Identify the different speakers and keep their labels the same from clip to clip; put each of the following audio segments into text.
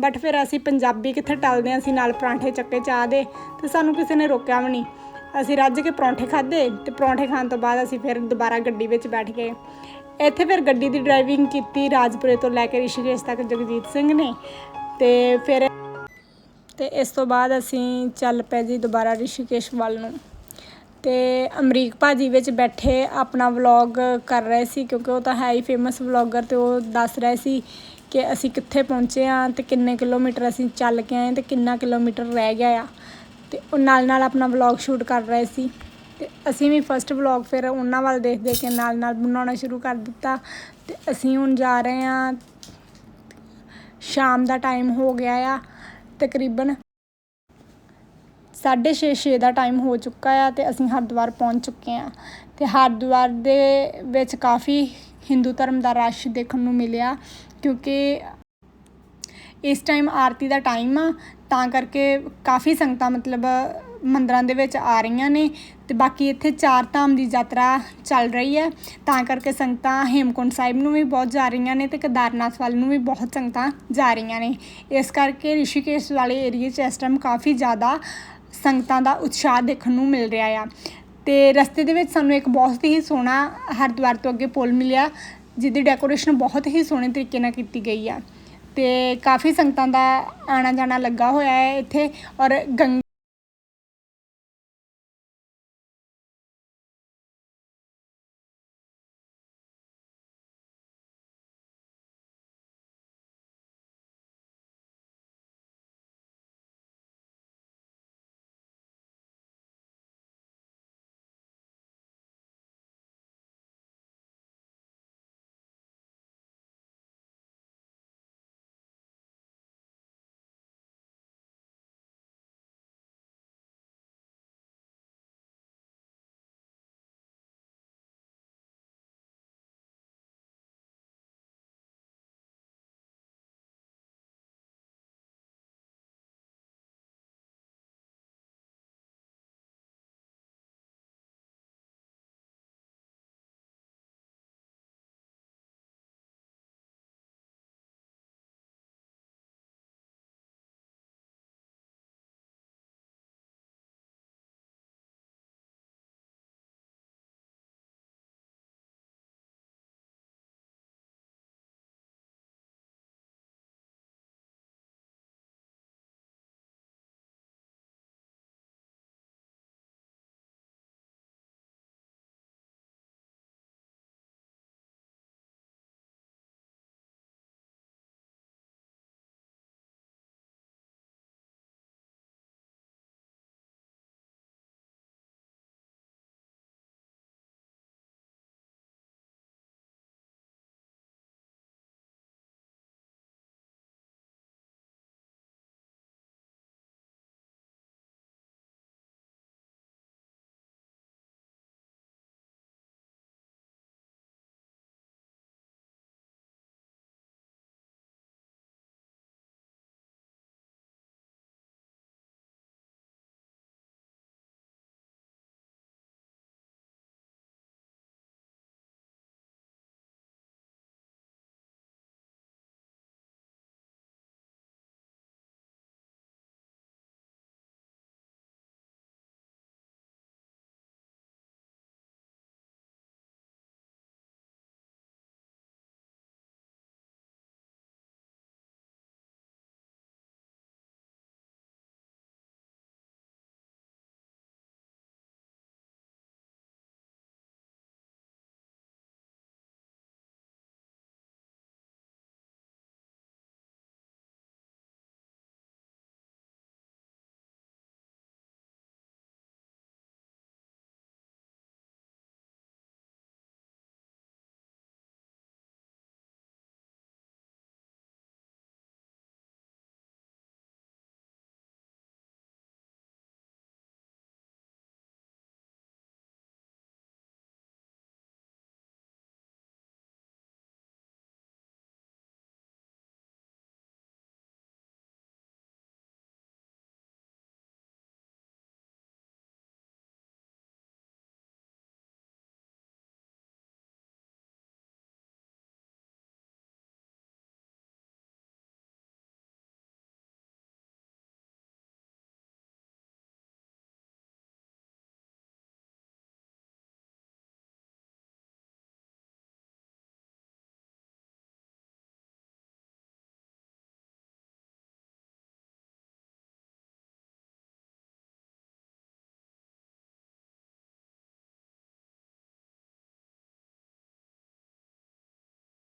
Speaker 1: But ਫਿਰ ਅਸੀਂ ਪੰਜਾਬੀ ਕਿੱਥੇ ਟਲਦੇ ਹਾਂ? ਅਸੀਂ ਨਾਲ ਪਰਾਂਠੇ ਚੱਕੇ ਚਾਹ ਦੇ ਤੇ ਸਾਨੂੰ ਕਿਸੇ ਨੇ ਰੋਕਿਆ ਵੀ ਨਹੀਂ। ਅਸੀਂ ਰੱਜ ਕੇ ਪਰੌਂਠੇ ਖਾਦੇ ਤੇ ਪਰੌਂਠੇ ਖਾਣ ਤੋਂ ਬਾਅਦ ਅਸੀਂ ਫਿਰ ਦੁਬਾਰਾ ਗੱਡੀ ਵਿੱਚ ਬੈਠ ਗਏ। ਇੱਥੇ ਫਿਰ ਗੱਡੀ ਦੀ ਡਰਾਈਵਿੰਗ ਕੀਤੀ ਰਾਜਪੁਰੇ ਤੋਂ ਲੈ ਕੇ ਰਿਸ਼ੀਕੇਸ਼ ਤੱਕ ਜਗਜੀਤ ਸਿੰਘ ਨੇ ਤੇ ਫਿਰ ਤੇ ਇਸ ਤੋਂ ਬਾਅਦ ਅਸੀਂ ਚੱਲ ਪਏ ਜੀ ਦੁਬਾਰਾ ਰਿਸ਼ੀਕੇਸ਼ ਵੱਲ ਨੂੰ। ਤੇ ਅਮਰੀਕ ਭਾਜੀ ਵਿੱਚ ਬੈਠੇ ਆਪਣਾ ਵਲੌਗ ਕਰ ਰਹੇ ਸੀ ਕਿਉਂਕਿ ਉਹ ਤਾਂ ਹੈ ਹੀ ਫੇਮਸ ਵਲੌਗਰ ਤੇ ਉਹ ਦੱਸ ਰਹੇ ਸੀ ਕਿ ਅਸੀਂ ਕਿੱਥੇ ਪਹੁੰਚੇ ਆ ਤੇ ਕਿੰਨੇ ਕਿਲੋਮੀਟਰ ਅਸੀਂ ਚੱਲ ਕੇ ਆਏ ਤੇ ਕਿੰਨਾ ਕਿਲੋਮੀਟਰ ਰਹਿ ਗਿਆ ਆ। ਤੇ ਉਹ ਨਾਲ ਨਾਲ ਆਪਣਾ ਵਲੌਗ ਸ਼ੂਟ ਕਰ ਰਹੇ ਸੀ। ਤੇ ਅਸੀਂ ਵੀ ਫਸਟ ਵਲੌਗ ਫਿਰ ਉਹਨਾਂ ਵੱਲ ਦੇਖ ਦੇਖ ਕੇ ਨਾਲ ਨਾਲ ਬਣਾਉਣਾ ਸ਼ੁਰੂ ਕਰ ਦਿੱਤਾ। ਤੇ ਅਸੀਂ ਹੁਣ ਜਾ ਰਹੇ ਆ ਸ਼ਾਮ ਦਾ ਟਾਈਮ ਹੋ ਗਿਆ ਆ, ਤਕਰੀਬਨ 6:30 ਛੇ ਦਾ ਟਾਈਮ ਹੋ ਚੁੱਕਾ ਆ ਤੇ ਅਸੀਂ ਹਰਿਦੁਆਰ ਪਹੁੰਚ ਚੁੱਕੇ ਆ ਤੇ ਹਰਿਦੁਆਰ ਦੇ ਵਿੱਚ ਕਾਫੀ ਹਿੰਦੂ ਧਰਮ ਦਾ ਰਸ਼ ਦੇਖਣ ਨੂੰ ਮਿਲਿਆ। ਕਿਉਂਕਿ ਇਸ ਟਾਈਮ ਆਰਤੀ ਦਾ ਟਾਈਮ ਆ, ਤਾਂ ਕਰਕੇ ਕਾਫੀ ਸੰਗਤਾਂ ਮਤਲਬ ਮੰਦਰਾਂ ਦੇ ਵਿੱਚ ਆ ਰਹੀਆਂ ਨੇ ਤੇ ਬਾਕੀ ਇੱਥੇ ਚਾਰ ਧਾਮ ਦੀ ਯਾਤਰਾ ਚੱਲ ਰਹੀ ਹੈ। ਤਾਂ ਕਰਕੇ ਸੰਗਤਾਂ ਹੇਮਕੁੰਟ ਸਾਹਿਬ ਨੂੰ ਵੀ ਬਹੁਤ ਜਾ ਰਹੀਆਂ ਨੇ ਤੇ ਕੇਦਾਰਨਾਥ ਵੱਲ ਨੂੰ ਵੀ ਬਹੁਤ ਸੰਗਤਾਂ ਜਾ ਰਹੀਆਂ ਨੇ। ਇਸ ਕਰਕੇ ਰਿਸ਼ੀਕੇਸ਼ ਵਾਲੇ ਏਰੀਏ 'ਚ ਇਸ ਟਾਈਮ ਕਾਫੀ ਜ਼ਿਆਦਾ ਸੰਗਤਾਂ ਦਾ ਉਤਸ਼ਾਹ ਦੇਖਣ ਨੂੰ ਮਿਲ ਰਿਹਾ ਆ। ਤੇ ਰਸਤੇ ਦੇ ਵਿੱਚ ਸਾਨੂੰ ਇੱਕ ਬਹੁਤ ਹੀ ਸੋਹਣਾ ਹਰਿਦੁਆਰ ਤੋਂ ਅੱਗੇ ਪੁਲ ਮਿਲਿਆ। ਜਿਹਦੀ ਡੈਕੋਰੇਸ਼ਨ ਬਹੁਤ ਹੀ ਸੋਹਣੇ ਤਰੀਕੇ ਨਾਲ ਕੀਤੀ ਗਈ ਆ। ਤੇ ਕਾਫੀ ਸੰਗਤਾਂ ਦਾ ਆਣਾ ਜਾਣਾ ਲੱਗਾ ਹੋਇਆ ਹੈ ਇੱਥੇ ਔਰ ਗੰਗਾ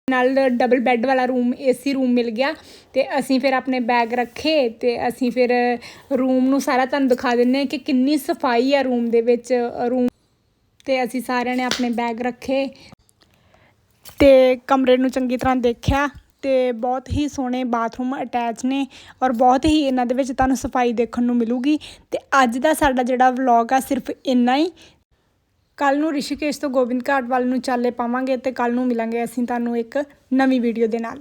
Speaker 1: ਨਾਲ ਡਬਲ ਬੈੱਡ ਵਾਲਾ ਰੂਮ ਏਸੀ ਰੂਮ ਮਿਲ ਗਿਆ ਤੇ ਅਸੀਂ ਫਿਰ ਆਪਣੇ ਬੈਗ ਰੱਖੇ ਤੇ ਅਸੀਂ ਫਿਰ ਰੂਮ ਨੂੰ ਸਾਰਾ ਤੁਹਾਨੂੰ ਦਿਖਾ ਦਿੰਨੇ ਕਿ ਕਿੰਨੀ ਸਫ਼ਾਈ ਆ ਰੂਮ ਦੇ ਵਿੱਚ ਰੂਮ ਤੇ ਅਸੀਂ ਸਾਰਿਆਂ ਨੇ ਆਪਣੇ ਬੈਗ ਰੱਖੇ ਤੇ ਕਮਰੇ ਨੂੰ ਚੰਗੀ ਤਰ੍ਹਾਂ ਦੇਖਿਆ ਤੇ ਬਹੁਤ ਹੀ ਸੋਹਣੇ ਬਾਥਰੂਮ ਅਟੈਚ ਨੇ ਔਰ ਬਹੁਤ ਹੀ ਇਹਨਾਂ ਦੇ ਵਿੱਚ ਤੁਹਾਨੂੰ ਸਫ਼ਾਈ ਦੇਖਣ ਨੂੰ ਮਿਲੂਗੀ ਤੇ ਅੱਜ ਦਾ ਸਾਡਾ ਜਿਹੜਾ ਵਲੌਗ ਆ ਸਿਰਫ ਇੰਨਾ ਹੀ। ਕੱਲ ਨੂੰ ਰਿਸ਼ੀਕੇਸ਼ ਤੋਂ ਗੋਬਿੰਦ ਘਾਟ ਵੱਲ ਨੂੰ ਚਾਲੇ ਪਾਵਾਂਗੇ ਤੇ ਕੱਲ ਨੂੰ ਮਿਲਾਂਗੇ ਅਸੀਂ ਤੁਹਾਨੂੰ ਇੱਕ ਨਵੀਂ ਵੀਡੀਓ ਦੇ ਨਾਲ।